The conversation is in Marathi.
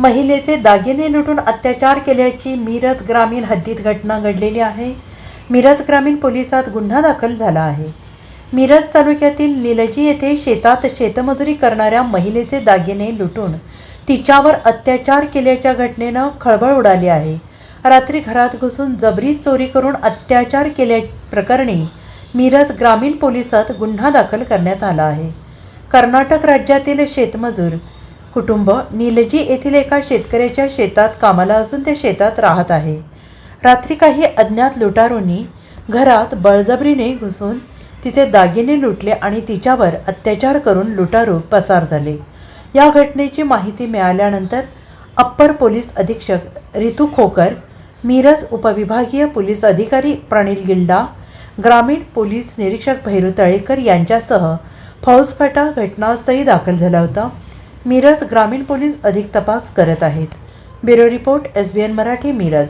महिलेचे दागिने लुटून अत्याचार केल्याची मिरज ग्रामीण हद्दीत घटना घडलेली आहे. मिरज ग्रामीण पोलिसात गुन्हा दाखल झाला आहे. मिरज तालुक्यातील निलजी येथे शेतात शेतमजुरी करणाऱ्या महिलेचे दागिने लुटून तिच्यावर अत्याचार केल्याच्या घटनेनं खळबळ उडाली आहे. रात्री घरात घुसून जबरी चोरी करून अत्याचार केल्या प्रकरणी मिरज ग्रामीण पोलिसात गुन्हा दाखल करण्यात आला आहे. कर्नाटक राज्यातील शेतमजूर कुटुंब निलजी येथील एका शेतकऱ्याच्या शेतात कामाला असून ते शेतात राहत आहे. रात्री काही अज्ञात लुटारूंनी घरात बळजबरीने घुसून तिचे दागिने लुटले आणि तिच्यावर अत्याचार करून लुटारू पसार झाले. या घटनेची माहिती मिळाल्यानंतर अप्पर पोलीस अधीक्षक रितू खोकर मिरज उपविभागीय पोलीस अधिकारी प्रणील गिल्डा ग्रामीण पोलीस निरीक्षक भैरू तळेकर यांच्यासह फौजफाटा घटनास्थळी दाखल झाला होता. मिरज ग्रामीण पोलीस अधिक तपास करत आहेत. Bureau report S B N Marathi Miraj.